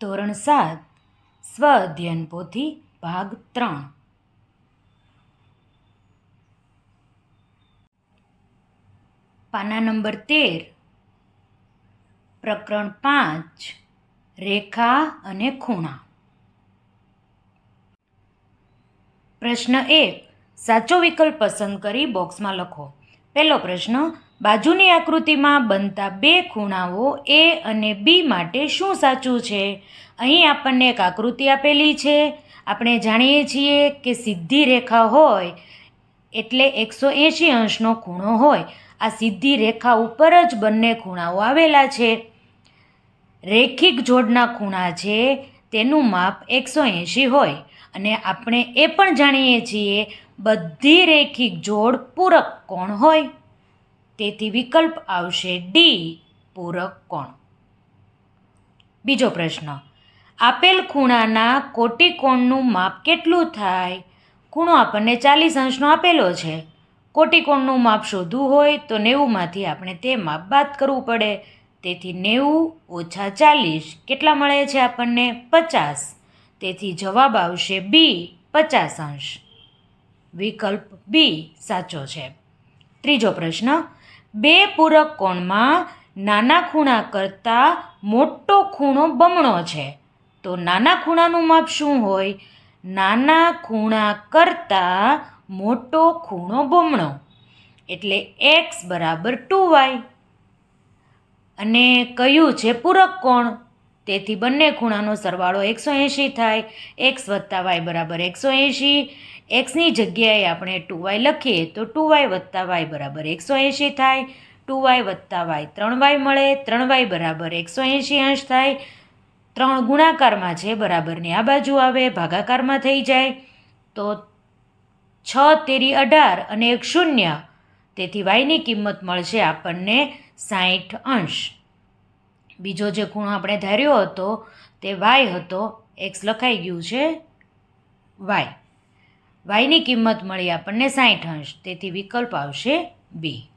ધોરણ સાત સ્વ અધ્યયન પોથી ભાગ ત્રણ. પાના નંબર તેર. પ્રકરણ પાંચ, રેખા અને ખૂણા. પ્રશ્ન એક, સાચો વિકલ્પ પસંદ કરી બોક્સમાં લખો. પહેલો પ્રશ્ન બાજુની આકૃતિમાં બનતા બે ખૂણાઓ એ અને બી માટે શું સાચું છે? અહીં આપણને એક આકૃતિ આપેલી છે. આપણે જાણીએ છીએ કે સીધી રેખા હોય એટલે એકસો એંશી અંશનો ખૂણો હોય. આ સીધી રેખા ઉપર જ બંને ખૂણાઓ આવેલા છે. રેખિક જોડના ખૂણા છે, તેનું માપ એકસો એંશી હોય. અને આપણે એ પણ જાણીએ છીએ, બધી રેખિક જોડ પૂરક કોણ હોય? તેથી વિકલ્પ આવશે ડી, પૂરક કોણ? બીજો પ્રશ્ન, આપેલ ખૂણાના કોટિકોણનું માપ કેટલું થાય? ખૂણો આપણને ચાલીસ અંશનો આપેલો છે. કોટિકોણનું માપ શોધવું હોય તો નેવુંમાંથી આપણે તે માપ બાદ કરવું પડે. તેથી નેવું ઓછા ચાલીસ કેટલા મળે છે આપણને? પચાસ. તેથી જવાબ આવશે બી, પચાસ અંશ. વિકલ્પ બી સાચો છે. ત્રીજો પ્રશ્ન બે પૂરક કોણમાં નાના ખૂણા કરતાં મોટો ખૂણો બમણો છે. તો નાના ખૂણાનું માપ શું હોય? નાના ખૂણા કરતાં મોટો ખૂણો બમણો. એટલે એક્સ બરાબર ટુ વાય. અને કયું છે પૂરક કોણ? તેથી બંને ખૂણાનો સરવાળો એકસો એંશી થાય. એક્સ વત્તા વાય બરાબર એકસો એંશી. એક્સની જગ્યાએ આપણે ટુ વાય લખીએ તો ટુ વાય વત્તા વાય બરાબર એકસો એંશી થાય. ટુ વાય વત્તા વાય ત્રણ વાય મળે. ત્રણ વાય બરાબર એકસો એંશી અંશ થાય. ત્રણ ગુણાકારમાં છે બરાબરની આ બાજુ આવે ભાગાકારમાં થઈ જાય. તો છ તેરી અઢાર અને એક શૂન્ય. તેથી વાયની કિંમત મળશે આપણને સાઠ અંશ. બીજો જે ખૂણો આપણે ધાર્યો હતો, તે વાય હતો એક્સ લખાઈ ગયું છે વાય વાયની કિંમત મળી આપણને સાઠ અંશ, તેથી વિકલ્પ આવશે બી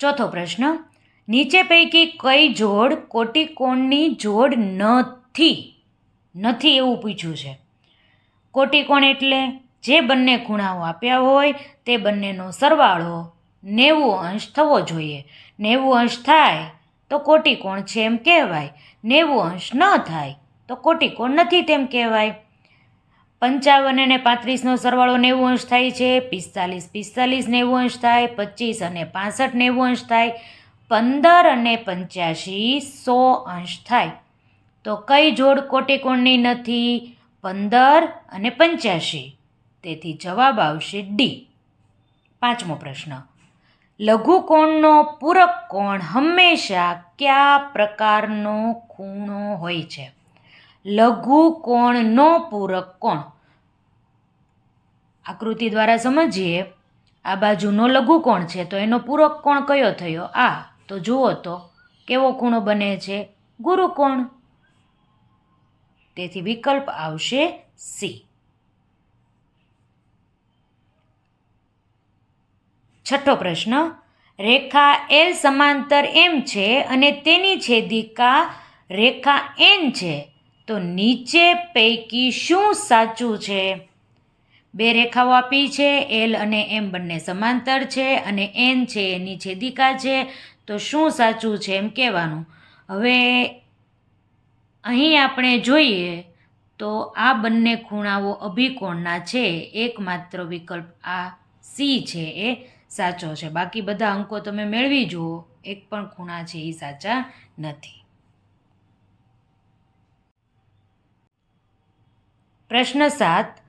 ચોથો પ્રશ્ન, નીચે પૈકી કઈ જોડ કોટિકોણની જોડ નથી? નથી એવું પૂછ્યું છે. કોટિકોણ એટલે જે બંને ખૂણાઓ આપ્યા હોય, તે બંનેનો સરવાળો નેવું અંશ થવો જોઈએ. નેવું અંશ થાય તો કોટિકોણ છે એમ કહેવાય. નેવું અંશ ન થાય તો કોટિકોણ નથી તેમ કહેવાય. પંચાવન અને પાંત્રીસનો સરવાળો નેવું અંશ થાય છે, પિસ્તાલીસ પિસ્તાલીસ નેવું અંશ થાય, પચીસ અને પાસઠ નેવું અંશ થાય, પંદર અને પંચ્યાસી સો અંશ થાય. તો કઈ જોડ કોટિકોણની નથી? પંદર અને પંચ્યાસી. તેથી જવાબ આવશે ડી. પાંચમો પ્રશ્ન. લઘુકોણનો પૂરક કોણ હંમેશા કયા પ્રકારનો ખૂણો હોય છે? લઘુકોણનો પૂરક કોણ? આકૃતિ દ્વારા સમજીએ, આ બાજુનો લઘુકોણ છે, તો એનો પૂરક કોણ કયો થયો? આ, તો જુઓ તો, કેવો ખૂણો બને છે? ગુરુકોણ તેથી વિકલ્પ આવશે સી. છઠ્ઠો પ્રશ્ન, રેખા એલ સમાંતર એમ છે અને તેની છેદિકા રેખા એન છે. તો નીચે પૈકી શું સાચું છે? બે રેખાઓ આપી છે એલ અને એમ બંને સમાંતર છે અને એન છે, એની છેદિકા છે. તો શું સાચું છે એમ કહેવાનું. હવે અહીં આપણે જોઈએ તો આ બંને ખૂણાઓ અભિકોણના છે. એકમાત્ર વિકલ્પ આ સી છે એ. સાચો છે. બાકી બધા અંકો તમે મેળવી જુઓ. એક પણ ખૂણા છે એ સાચા નથી. પ્રશ્ન સાત.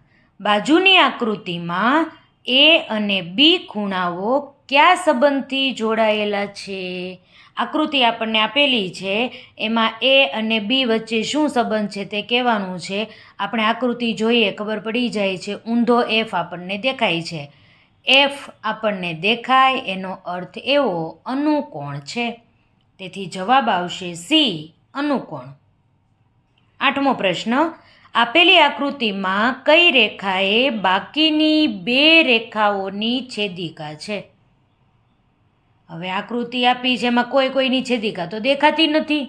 બાજુની આકૃતિમાં એ અને બી ખૂણાઓ કયા સંબંધથી જોડાયેલા છે? આકૃતિ આપણને આપેલી છે. એમાં એ અને બી વચ્ચે શું સંબંધ છે તે કહેવાનું છે. આપણે આકૃતિ જોઈએ, ખબર પડી જાય છે. ઊંધો એફ આપણને દેખાય છે. એફ આપણને દેખાય, એનો અર્થ એવો, અનુકોણ છે. તેથી જવાબ આવશે સી અનુકોણ. આઠમો પ્રશ્ન, આપેલી આકૃતિમાં કઈ રેખાએ બાકીની બે રેખાઓની છેદિકા છે? હવે આકૃતિ આપી એમાં કોઈ કોઈની છેદિકા તો દેખાતી નથી.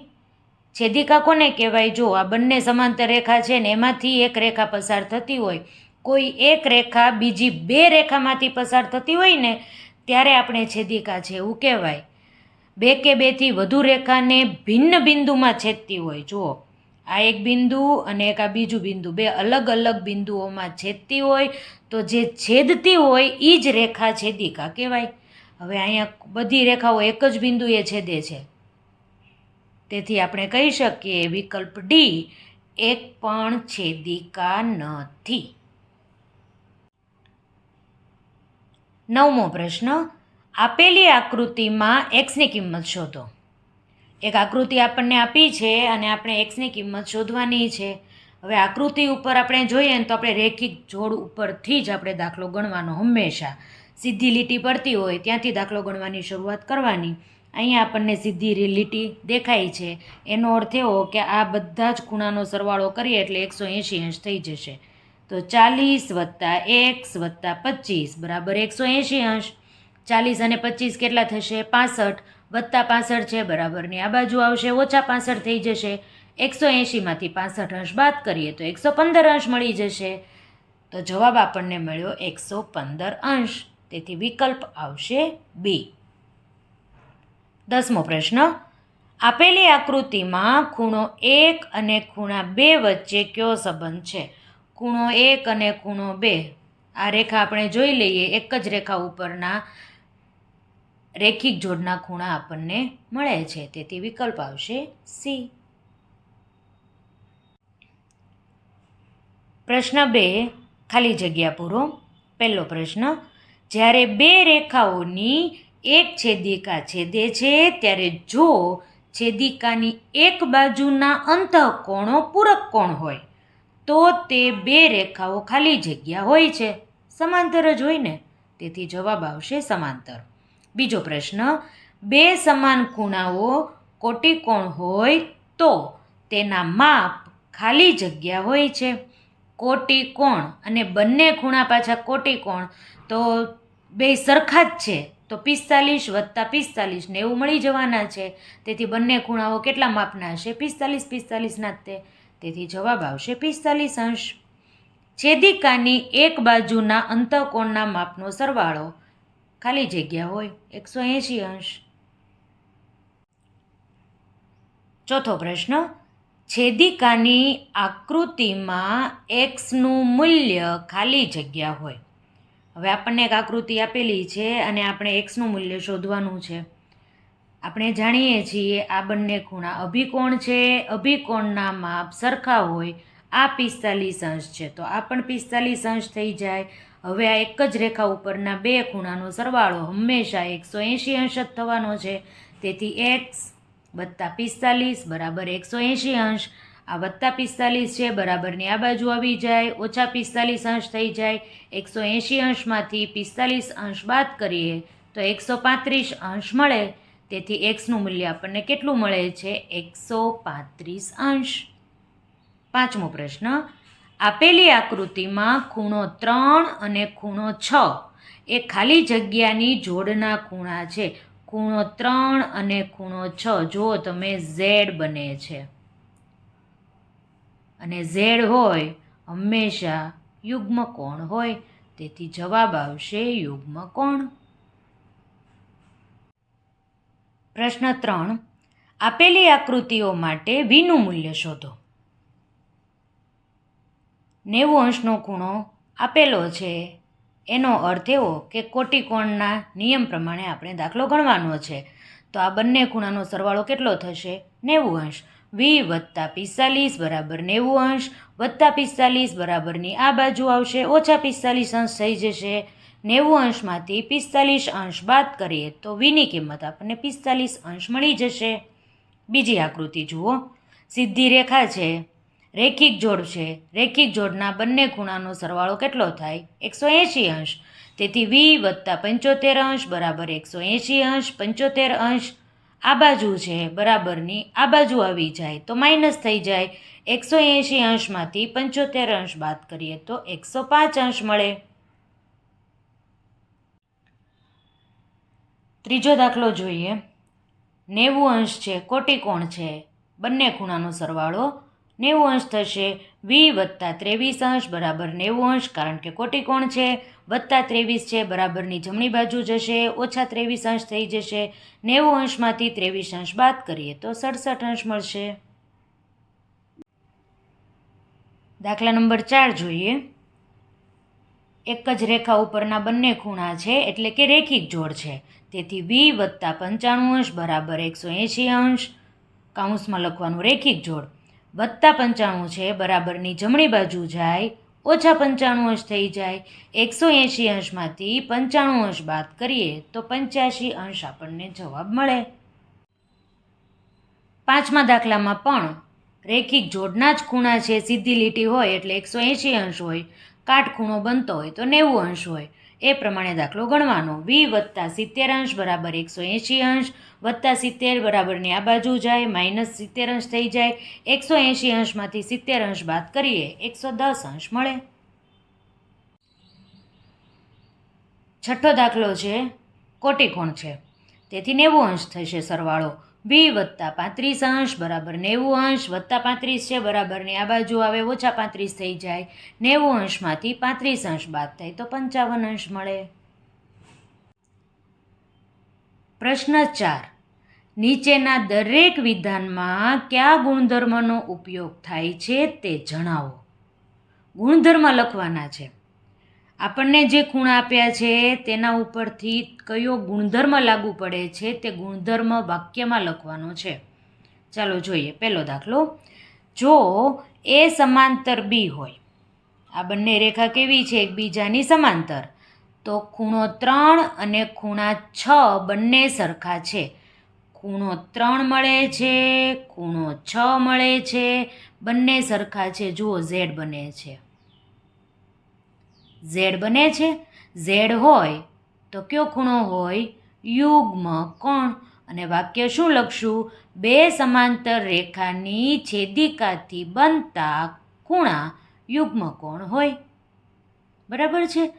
છેદિકા કોને કહેવાય? જો આ બંને સમાંતર રેખા છે ને એમાંથી એક રેખા પસાર થતી હોય કોઈ એક રેખા બીજી બે રેખામાંથી પસાર થતી હોય ને, ત્યારે આપણે છેદિકા છે એવું કહેવાય. બે કે બેથી વધુ રેખાને ભિન્ન બિંદુમાં છેદતી હોય. જુઓ, આ એક બિંદુ અને એક આ બીજું બિંદુ, બે અલગ અલગ બિંદુઓમાં છેદતી હોય, તો જે છેદતી હોય એ જ રેખા છેદિકા કહેવાય. હવે અહીંયા બધી રેખાઓ એક જ બિંદુએ છેદે છે. તેથી આપણે કહી શકીએ વિકલ્પ ડી, એક પણ છેદિકા નથી. નવમો પ્રશ્ન, આપેલી આકૃતિમાં એક્સની કિંમત શોધો. એક આકૃતિ આપણને આપી છે અને આપણે એક્સની કિંમત શોધવાની છે. હવે આકૃતિ ઉપર આપણે જોઈએ ને તો આપણે રેખિક જોડ ઉપરથી જ આપણે દાખલો ગણવાનો હંમેશા. સીધી લીટી પડતી હોય ત્યાંથી દાખલો ગણવાની શરૂઆત કરવાની. અહીંયા આપણને સીધી લીટી દેખાય છે. એનો અર્થ એવો કે આ બધા જ ખૂણાનો સરવાળો કરીએ એટલે એકસો એંશી અંશ થઈ જશે. તો ચાલીસ વત્તા એક્સ વત્તા પચીસ, બરાબર એકસો એંશી અંશ. ચાલીસ અને પચીસ કેટલા થશે? પાસઠ. વત્તા પાસઠ છે બરાબરની આ બાજુ આવશે, ઓછા પાસઠ થઈ જશે. એકસો એંશીમાંથી પાસઠ અંશ બાદ કરીએ તો એકસો પંદર અંશ મળી જશે. તો જવાબ આપણને મળ્યો એકસો પંદર અંશ. તેથી વિકલ્પ આવશે બી. દસમો પ્રશ્ન. આપેલી આકૃતિમાં ખૂણો એક અને ખૂણા બે વચ્ચે કયો સંબંધ છે? ખૂણો એક અને ખૂણો બે. આ રેખા આપણે જોઈ લઈએ, એક જ રેખા ઉપરના રેખિક જોડના ખૂણા આપણને મળે છે. તેથી વિકલ્પ આવશે સી પ્રશ્ન બે, ખાલી જગ્યા પૂરો. પહેલો પ્રશ્ન, જ્યારે બે રેખાઓની એક છેદિકા છેદે છે, ત્યારે જો છેદિકાની એક બાજુના અંતઃકોણો પૂરક કોણ હોય? તો તે બે રેખાઓ ખાલી જગ્યા હોય છે. સમાંતર જ હોય ને? તેથી જવાબ આવશે સમાંતર. બીજો પ્રશ્ન, બે સમાન ખૂણાઓ કોટિકોણ હોય તો તેના માપ ખાલી જગ્યા હોય છે. કોટિકોણ અને બંને ખૂણા પાછા કોટિકોણ તો બે સરખા જ છે. તો પિસ્તાલીસ વત્તા પિસ્તાલીસ ને એવું મળી જવાના છે. તેથી બંને ખૂણાઓ કેટલા માપના હશે? પિસ્તાલીસ, પિસ્તાલીસના જ તે. તેથી જવાબ આવશે પિસ્તાલીસ અંશ. છેદિકાની એક બાજુના અંતઃકોણના માપનો સરવાળો ખાલી જગ્યા હોય એકસો એંશી અંશ. ચોથો પ્રશ્ન, છેદિકાની આકૃતિમાં એક્સનું મૂલ્ય ખાલી જગ્યા હોય. હવે આપણને એક આકૃતિ આપેલી છે અને આપણે એક્સનું મૂલ્ય શોધવાનું છે. આપણે જાણીએ છીએ આ બંને ખૂણા અભિકોણ છે, અભિકોણના માપ સરખા હોય, આ પિસ્તાલીસ અંશ છે. તો આ પણ પિસ્તાલીસ અંશ થઈ જાય. હવે આ એક જ રેખા ઉપરના બે ખૂણાનો સરવાળો હંમેશા એકસો એંશી અંશ જ થવાનો છે. તેથી એક્સ વત્તા પિસ્તાલીસ બરાબર એકસો એંશી અંશ. આ વત્તા પિસ્તાલીસ છે, બરાબરની આ બાજુ આવી જાય. ઓછા પિસ્તાલીસ અંશ થઈ જાય. એકસો એંશી અંશમાંથી પિસ્તાલીસ અંશ બાદ કરીએ તો એકસો પાંત્રીસ અંશ મળે. તેથી એક્સનું મૂલ્ય આપણને કેટલું મળે છે? એકસો પાંત્રીસ અંશ. પાંચમો પ્રશ્ન. આપેલી આકૃતિમાં ખૂણો ત્રણ અને ખૂણો છ એ ખાલી જગ્યાની જોડના ખૂણા છે. ખૂણો ત્રણ અને ખૂણો છ. જુઓ તમે, ઝેડ બને છે. અને ઝેડ હોય, હંમેશા યુગ્મ કોણ હોય. તેથી જવાબ આવશે યુગ્મ કોણ પ્રશ્ન ત્રણ. આપેલી આકૃતિઓ માટે વીનું મૂલ્ય શોધો. નેવું અંશનો ખૂણો આપેલો છે. એનો અર્થ એવો કે કોટિકોણના નિયમ પ્રમાણે આપણે દાખલો ગણવાનો છે. તો આ બંને ખૂણાનો સરવાળો કેટલો થશે? નેવું અંશ. વી વત્તા પિસ્તાલીસ બરાબર નેવું અંશ. વત્તા પિસ્તાલીસ બરાબરની આ બાજુ આવશે. ઓછા પિસ્તાલીસ અંશ થઈ જશે. નેવું અંશમાંથી પિસ્તાલીસ અંશ બાદ કરીએ તો વીની કિંમત આપણને પિસ્તાલીસ અંશ મળી જશે. બીજી આકૃતિ જુઓ. સીધી રેખા છે. રેખિક જોડ છે. રેખિક જોડના બંને ખૂણાનો સરવાળો કેટલો થાય? એકસો એંશી અંશ. તેથી વી વત્તા પંચોતેર અંશ બરાબર એકસો એંશી અંશ પંચોતેર અંશ. આ બાજુ છે. બરાબરની આ બાજુ આવી જાય તો માઇનસ થઈ જાય. એકસો એંશી અંશમાંથી પંચોતેર અંશ બાદ કરીએ તો એકસો પાંચ અંશ મળે. ત્રીજો દાખલો જોઈએ. નેવું અંશ છે, કોટિકોણ છે. બંને ખૂણાનો સરવાળો નેવું અંશ થશે. વી વત્તા ત્રેવીસ અંશ બરાબર નેવું અંશ કારણ કે કોટિકોણ છે. વત્તા ત્રેવીસ છે, બરાબરની જમણી બાજુ જશે. ઓછા ત્રેવીસ અંશ થઈ જશે. નેવું અંશમાંથી ત્રેવીસ અંશ બાદ કરીએ તો સડસઠ અંશ મળશે. દાખલા નંબર ચાર જોઈએ. એક જ રેખા ઉપરના બંને ખૂણા છે એટલે કે રેખિક જોડ છે. તેથી વી વત્તા પંચાણું અંશ બરાબર એકસો એંશી અંશ કાઉન્સમાં લખવાનું રેખિક જોડ. વત્તા પંચાણું છે બરાબરની જમણી બાજુ જાય, ઓછા પંચાણું અંશ થઈ જાય. એકસો એંશી અંશમાંથી પંચાણું અંશ બાદ કરીએ તો પંચ્યાસી અંશ આપણને જવાબ મળે. પાંચમા દાખલામાં પણ રેખિક જોડના જ ખૂણા છે. સીધી લીટી હોય એટલે એકસો એંશી અંશ હોય. કાટખૂણો બનતો હોય તો નેવું અંશ હોય. એ પ્રમાણે દાખલો ગણવાનો. વી વત્તા સિત્તેર અંશ બરાબર એકસો એંશી અંશ વત્તા સિત્તેર બરાબરની આ બાજુ જાય, માઇનસ સિત્તેર અંશ થઈ જાય. એકસો એંશી અંશમાંથી સિત્તેર અંશ બાદ કરીએ, એકસો દસ અંશ મળે. છઠ્ઠો દાખલો છે, કોટીકોણ છે. તેથી નેવું અંશ થશે સરવાળો. બી વત્તા પાંત્રીસ અંશ બરાબર નેવું અંશ વત્તા પાંત્રીસ છે, બરાબર. ને આ બાજુ આવે ઓછા પાંત્રીસ થઈ જાય. નેવું અંશમાંથી પાંત્રીસ અંશ બાદ થાય તો પંચાવન અંશ મળે. પ્રશ્ન ચાર. નીચેના દરેક વિધાનમાં કયા ગુણધર્મનો ઉપયોગ થાય છે તે જણાવો. ગુણધર્મ લખવાના છે. આપણને જે ખૂણા આપ્યા છે, તેના ઉપરથી કયો ગુણધર્મ લાગુ પડે છે, તે ગુણધર્મ વાક્યમાં લખવાનો છે. ચાલો જોઈએ, પહેલો દાખલો. જો એ સમાંતર બી હોય, આ બંને રેખા કેવી છે? એકબીજાની સમાંતર. તો ખૂણો ત્રણ અને ખૂણા છ બંને સરખા છે. ખૂણો ત્રણ મળે છે, ખૂણો છ મળે છે, બંને સરખા છે. જુઓ, ઝેડ બને છે. ઝેડ બને છે. ઝેડ હોય તો કયો ખૂણો હોય? યુગ્મ કોણ? અને વાક્ય શું લખશું? બે સમાંતર રેખાની છેદિકાથી બનતા ખૂણા યુગ્મ કોણ હોય? બરાબર છે?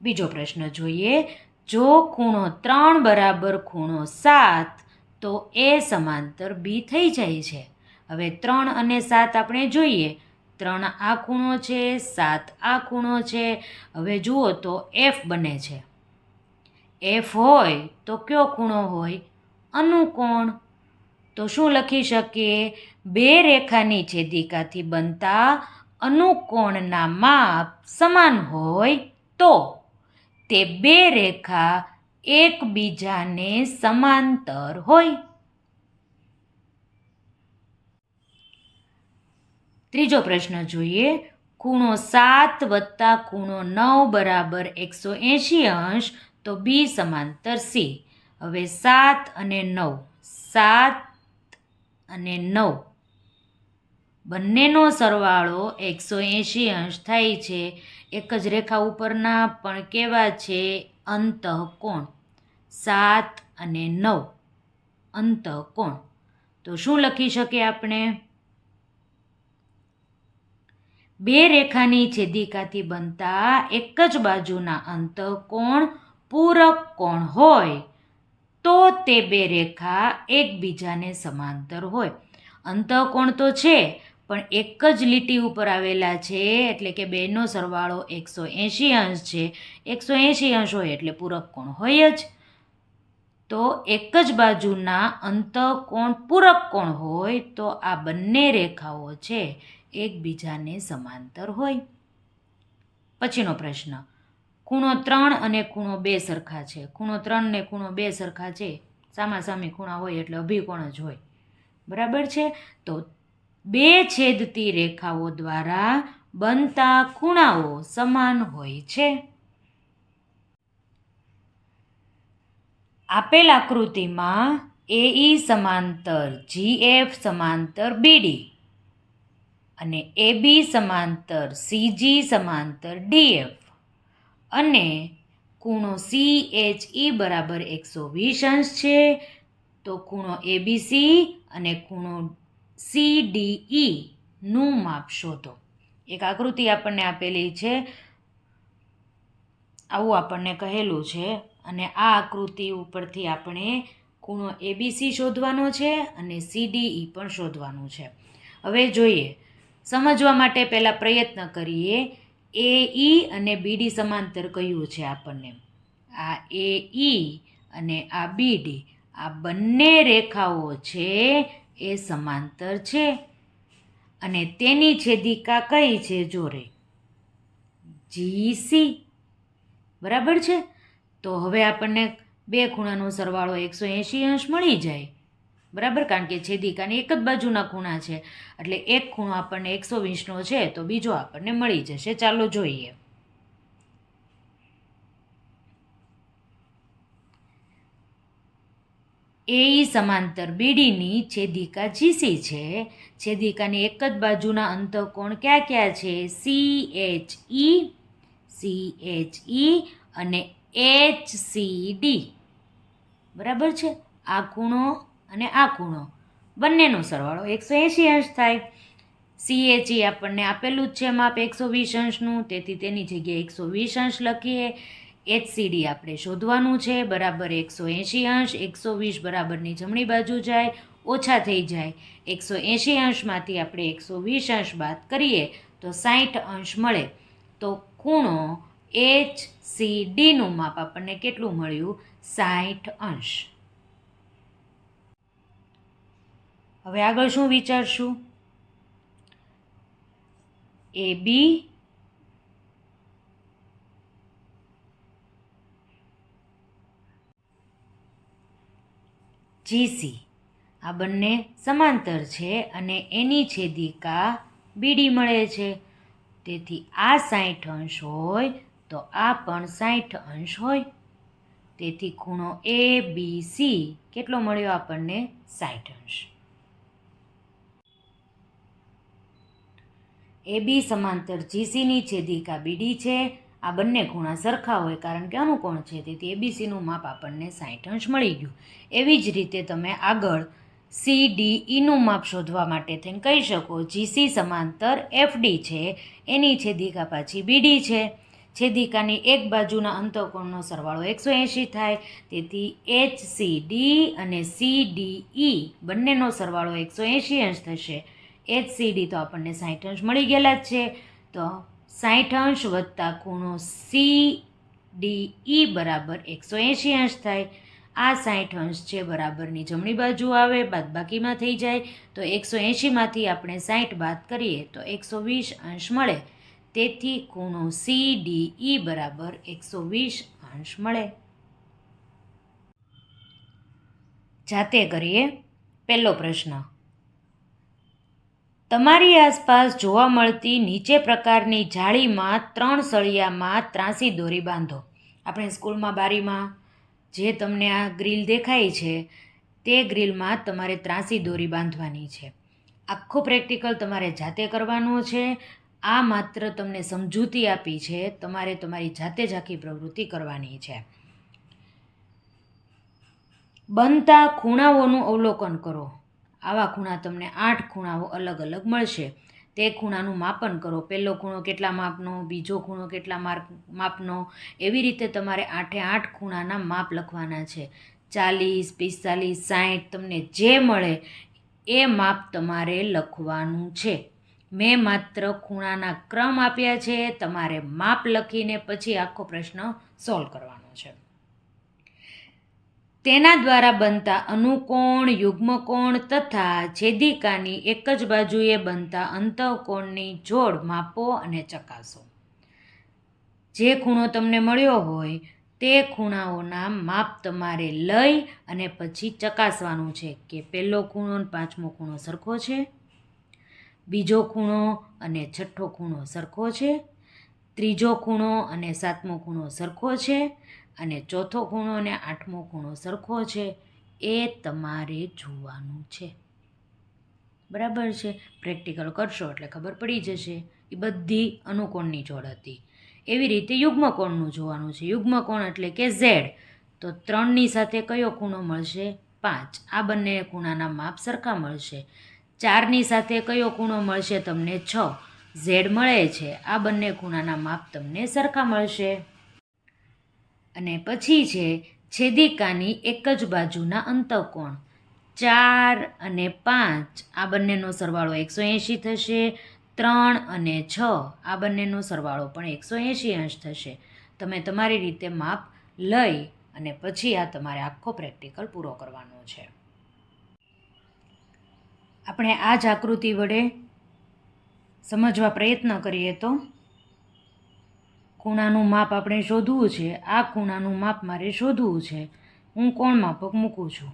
બીજો પ્રશ્ન જોઈએ. જો ખૂણો ત્રણ બરાબર ખૂણો સાત, તો એ સમાંતર બી થઈ જાય છે. હવે ત્રણ અને સાત આપણે જોઈએ. ત્રણ આ ખૂણો છે, સાત આ ખૂણો છે. હવે જુઓ તો એફ બને છે. એફ હોય તો કયો ખૂણો હોય? અનુકોણ તો શું લખી શકીએ? બે રેખાની છેદિકાથી બનતા અનુકોણના માપ સમાન હોય તો તે બે રેખા એકબીજાને સમાંતર હોય. ત્રીજો પ્રશ્ન જોઈએ. ખૂણો સાત વત્તા ખૂણો નવ બરાબર એકસો એંશી અંશ, તો બી સમાંતર સી હવે સાત અને નવ. સાત અને નવ. બંનેનો સરવાળો એકસો એંશી અંશ થાય છે. એક જ રેખા ઉપરના પણ કેવા છે? અંતઃકોણ. સાત અને નવ. અંતઃકોણ. તો શું લખી શકીએ આપણે? બે રેખાની છેદિકાથી બનતા એક જ બાજુના અંતઃકોણ પૂરક કોણ હોય, તો તે બે રેખા એકબીજાને સમાંતર હોય. અંતઃકોણ તો છે, પણ એક જ લીટી ઉપર આવેલા છે, એટલે કે બેનો સરવાળો એકસો એંશી અંશ છે. એકસો એંશી અંશ હોય એટલે પૂરક કોણ હોય જ. તો એક જ બાજુના અંતઃકોણ પૂરક કોણ હોય, તો આ બંને રેખાઓ છે. એકબીજાને સમાંતર હોય? પછીનો પ્રશ્ન. ખૂણો ત્રણ અને ખૂણો બે સરખા છે. ખૂણો ત્રણ ને ખૂણો બે સરખા છે. સામાસામી ખૂણા હોય એટલે અભિકોણ જ હોય. બરાબર છે? તો બે છેદતી રેખાઓ દ્વારા બનતા ખૂણાઓ સમાન હોય છે. આપેલ આકૃતિમાં એઈ સમાંતર જીએફ સમાંતર બીડી અને એબી સમાંતર સીજી સમાંતર ડીએફ અને ખૂણો સી એચ ઈ બરાબર એકસો વીસ અંશ છે. તો ખૂણો એબીસી અને ખૂણો સી ડી ઈ નું માપ શોધો. એક આકૃતિ આપણને આપેલી છે. આવું આપણને કહેલું છે. અને આ આકૃતિ ઉપરથી આપણે ખૂણો એબીસી શોધવાનો છે અને સીડીઈ પણ શોધવાનું છે. હવે જોઈએ. સમજવા માટે પહેલાં પ્રયત્ન કરીએ. એ ઈ અને બીડી સમાંતર કયું છે આપણને? આ એ ઈ અને આ બીડી આ બંને રેખાઓ છે એ સમાંતર છે. અને તેની છેદિકા કઈ છે જોરે? જીસી બરાબર છે? તો હવે આપણને બે ખૂણાનો સરવાળો એકસો એંશી અંશ મળી જાય. બરાબર? કારણ કે છેદિકાની એક જ બાજુના ખૂણા છે. એટલે એક ખૂણો આપણને એકસો વીસનો છે, તો બીજો આપણને મળી જશે. ચાલો જોઈએ. એ સમાંતર બીડીની છેદિકા જીસી છે. છેદિકાની એક જ બાજુના અંતકોણ ક્યાં ક્યાં છે? C H E C H E અને એચ સી ડી બરાબર છે? આ ખૂણો અને આ ખૂણો. બંનેનો સરવાળો એકસો એંશી અંશ થાય. સીએચી આપણને આપેલું જ છે માપ એકસો વીસ અંશનું. તેથી તેની જગ્યાએ એકસો વીસ અંશ લખીએ. એચસીડી આપણે શોધવાનું છે. બરાબર એકસો એંશી અંશ. એકસો વીસ બરાબરની જમણી બાજુ જાય. ઓછા થઈ જાય. એકસો એંશી અંશમાંથી આપણે એકસો વીસ અંશ બાદ કરીએ તો સાઠ અંશ મળે. તો ખૂણો એચ સી ડીનું માપ આપણને કેટલું મળ્યું? સાઠ અંશ. હવે આગળ શું વિચારશું? એ બી જીસી આ બંને સમાંતર છે અને એની છેદિકા બીડી મળે છે. તેથી આ સાઠ અંશ હોય તો આ પણ સાઠ અંશ હોય. તેથી ખૂણો એ બી સી કેટલો મળ્યો આપણને? સાઠ અંશ. એ બી સમાંતર જીસીની છેદિકા બીડી છે. આ બંને ખૂણા સરખા હોય કારણ કે અનુકોણ છે. તેથી એબીસીનું માપ આપણને સાઠ અંશ મળી ગયું. એવી જ રીતે તમે આગળ સી ડી ઈનું માપ શોધવા માટે થઈને કહી શકો, જીસી સમાંતર એફડી છે. એની છેદિકા પાછી બીડી છે. છેદિકાની એક બાજુના અંતકોણનો સરવાળો એકસો એંશી થાય. તેથી એચ સી ડી અને સી ડી ઈ બંનેનો સરવાળો એકસો એંશી અંશ થશે. એચ સી ડી તો આપણને સાઠ અંશ મળી ગયેલા જ છે. તો સાઠ અંશ વત્તા ખૂણો સી ડી ઈ બરાબર એકસો એંશી અંશ થાય. આ સાઠ અંશ છે બરાબરની જમણી બાજુ આવે, બાદબાકીમાં થઈ જાય. તો એકસો એંશીમાંથી આપણે સાઠ બાદ કરીએ તો એકસો વીસ અંશ મળે. તેથી ખૂણો સી ડી ઈ બરાબર એકસો વીસ અંશ મળે. જાતે કરીએ. પહેલો પ્રશ્ન. તમારી આસપાસ જોવા મળતી નીચે પ્રકારની જાળીમાં ત્રણ સળિયામાં ત્રાંસી દોરી બાંધો. આપણે સ્કૂલમાં બારીમાં જે તમને આ ગ્રીલ દેખાય છે, તે ગ્રીલમાં તમારે ત્રાંસી દોરી બાંધવાની છે. આખું પ્રેક્ટિકલ તમારે જાતે કરવાનું છે. આ માત્ર તમને સમજૂતી આપી છે, તમારે તમારી જાતે જ આખી પ્રવૃત્તિ કરવાની છે. બનતા ખૂણાઓનું અવલોકન કરો. આવા ખૂણા તમને આઠ ખૂણાઓ અલગ અલગ મળશે. તે ખૂણાનું માપન કરો. પહેલો ખૂણો કેટલા માપનો, બીજો ખૂણો કેટલા માર્ક, માપનો? એવી રીતે તમારે આઠે આઠ ખૂણાના માપ લખવાના છે. ચાલીસ, પિસ્તાલીસ સાઠ તમને જે મળે એ માપ તમારે લખવાનું છે. મેં માત્ર ખૂણાના ક્રમ આપ્યા છે. તમારે માપ લખીને પછી આખો પ્રશ્ન સોલ્વ કરવાનો. તેના દ્વારા બનતા અનુકોણ, યુગ્મકોણ તથા છેદિકાની એક જ બાજુએ બનતા અંતઃકોણની જોડ માપો અને ચકાસો. જે ખૂણો તમને મળ્યો હોય, તે ખૂણાઓના માપ તમારે લઈ અને પછી ચકાસવાનું છે કે પહેલો ખૂણો અને પાંચમો ખૂણો સરખો છે, બીજો ખૂણો અને છઠ્ઠો ખૂણો સરખો છે, ત્રીજો ખૂણો અને સાતમો ખૂણો સરખો છે અને ચોથો ખૂણો અને આઠમો ખૂણો સરખો છે. એ તમારે જોવાનું છે. બરાબર છે? પ્રેક્ટિકલ કરશો એટલે ખબર પડી જશે. એ બધી અનુકોણની જોડ હતી. એવી રીતે યુગ્મકોણનું જોવાનું છે. યુગ્મકોણ એટલે કે ઝેડ. તો ત્રણની સાથે કયો ખૂણો મળશે? પાંચ. આ બંને ખૂણાના માપ સરખા મળશે. ચારની સાથે કયો ખૂણો મળશે? તમને છ. ઝેડ મળે છે. આ બંને ખૂણાના માપ તમને સરખા મળશે. અને પછી છે છેદિકાની એક જ બાજુના અંતકોણ. ચાર અને પાંચ, આ બંનેનો સરવાળો એકસો એંશી થશે. ત્રણ અને છ, આ બંનેનો સરવાળો પણ એકસો એંશી અંશ થશે. તમે તમારી રીતે માપ લઈ અને પછી આ તમારે આખો પ્રેક્ટિકલ પૂરો કરવાનો છે. આપણે આ જ આકૃતિ વડે સમજવા પ્રયત્ન કરીએ તો ખૂણાનું માપ આપણે શોધવું છે, આ ખૂણાનું માપ મારે શોધવું છે. હું કોણ માપક મૂકું છું?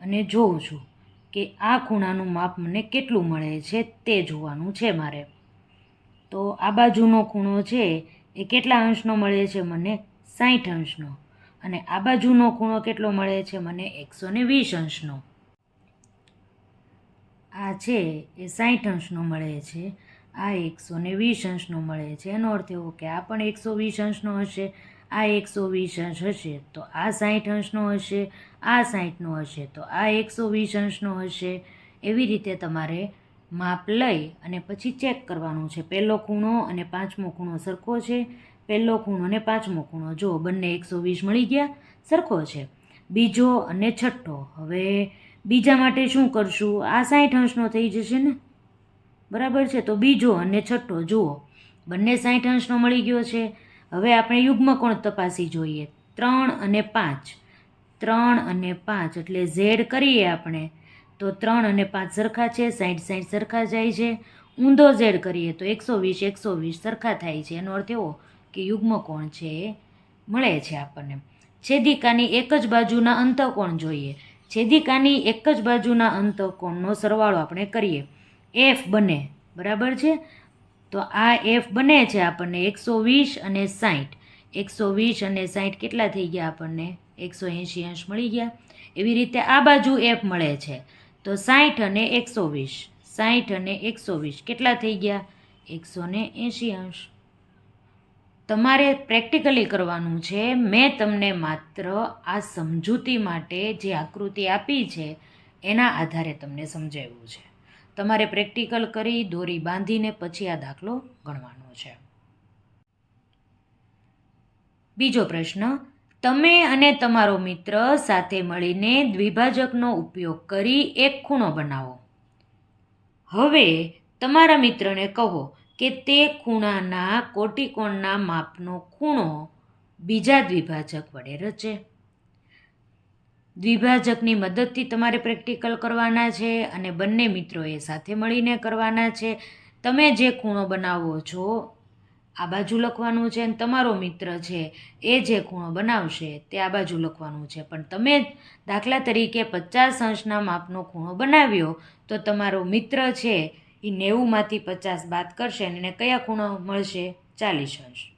અને જોઉં છું કે આ ખૂણાનું માપ મને કેટલું મળે છે તે જોવાનું છે મારે. તો આ બાજુનો ખૂણો છે એ કેટલા અંશનો મળે છે મને સાઠ અંશનો. અને આ બાજુનો ખૂણો કેટલો મળે છે મને એકસો ને વીસ અંશનો. આ છે એ સાઠ અંશનો મળે છે. આ એકસો ને વીસ અંશનો મળે છે. એનો અર્થ એવો કે આ પણ એકસો વીસ અંશનો હશે, આ એકસો વીસ અંશ હશે, તો આ સાઠ અંશનો હશે, આ સાઠનો હશે, તો આ એકસો વીસ અંશનો હશે. એવી રીતે તમારે માપ લઈ અને પછી ચેક કરવાનું છે. પહેલો ખૂણો અને પાંચમો ખૂણો સરખો છે. પહેલો ખૂણો અને પાંચમો ખૂણો. જો બંને એકસો વીસ મળી ગયા, સરખો છે. બીજો અને છઠ્ઠો. હવે બીજા માટે શું કરશું? આ સાઠ અંશનો થઈ જશે ને? બરાબર છે? તો બીજો અને છઠ્ઠો, જુઓ. બંને સાઠ અંશનો મળી ગયો છે. હવે આપણે યુગ્મ કોણ તપાસી જોઈએ. ત્રણ અને પાંચ. ત્રણ અને પાંચ એટલે ઝેડ કરીએ આપણે, તો ત્રણ અને પાંચ સરખા છે, સાઠ સાઠ સરખા જાય છે. ઊંધો ઝેડ કરીએ તો એકસો વીસ એકસો વીસ સરખા થાય છે. એનો અર્થ એવો કે યુગ્મ કોણ છે એ મળે છે આપણને. છેદિકાની એક જ બાજુના અંતકોણ જોઈએ. છેદિકાની એક જ બાજુના અંતકોણનો સરવાળો આપણે કરીએ. એફ બને, બરાબર છે? તો આ એફ બને છે આપણને એકસો વીસ અને સાઠ એકસો વીસ અને સાઠ કેટલા થઈ ગયા આપણને? એકસો એંશી અંશ મળી ગયા. એવી રીતે આ બાજુ એફ મળે છે. તો સાઠ અને એકસો વીસ. સાઠ અને એકસો વીસ કેટલા થઈ ગયા? એકસો ને એંશી અંશ. તમારે પ્રેક્ટિકલી કરવાનું છે, મેં તમને માત્ર આ સમજૂતી માટે જે આકૃતિ આપી છે, એના આધારે તમને સમજાવ્યું છે. તમારે પ્રેક્ટિકલ કરી દોરી બાંધીને પછી આ દાખલો ગણવાનો છે. બીજો પ્રશ્ન, તમે અને તમારો મિત્ર સાથે મળીને દ્વિભાજકનો ઉપયોગ કરી એક ખૂણો બનાવો. હવે તમારા મિત્રને કહો કે તે ખૂણાના કોટિકોણના માપનો ખૂણો બીજા દ્વિભાજક વડે રચે. દ્વિભાજકની મદદથી તમારે પ્રેક્ટિકલ કરવાના છે અને બંને મિત્રોએ સાથે મળીને કરવાના છે. તમે જે ખૂણો બનાવો છો, આ બાજુ લખવાનું છે અને તમારો મિત્ર છે એ જે ખૂણો બનાવશે તે આ બાજુ લખવાનું છે. પણ તમે દાખલા તરીકે પચાસ અંશના માપનો ખૂણો બનાવ્યો તો તમારો મિત્ર છે એ નેવુંમાંથી પચાસ બાદ કરશે અને કયા ખૂણો મળશે? ચાલીસ અંશ.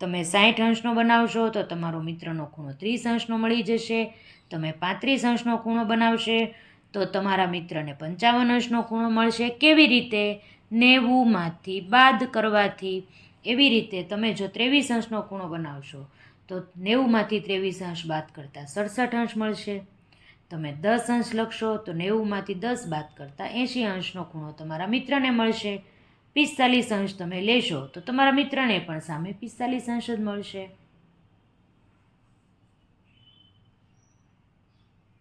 તમે સાઠ અંશનો બનાવશો તો તમારો મિત્રનો ખૂણો ત્રીસ અંશનો મળી જશે. તમે પાંત્રીસ અંશનો ખૂણો બનાવશે, તો તમારા મિત્રને પંચાવન અંશનો ખૂણો મળશે. કેવી રીતે? નેવુંમાંથી બાદ કરવાથી એવી રીતે તમે જો ત્રેવીસ અંશનો ખૂણો બનાવશો, તો નેવુંમાંથી ત્રેવીસ અંશ બાદ કરતાં સડસઠ અંશ મળશે. તમે દસ અંશ લખશો, તો નેવુંમાંથી દસ બાદ કરતાં એંશી અંશનો ખૂણો તમારા મિત્રને મળશે. પિસ્તાલીસ અંશ તમે લેશો, તો તમારા મિત્રને પણ સામે પિસ્તાલીસ અંશ જ મળશે.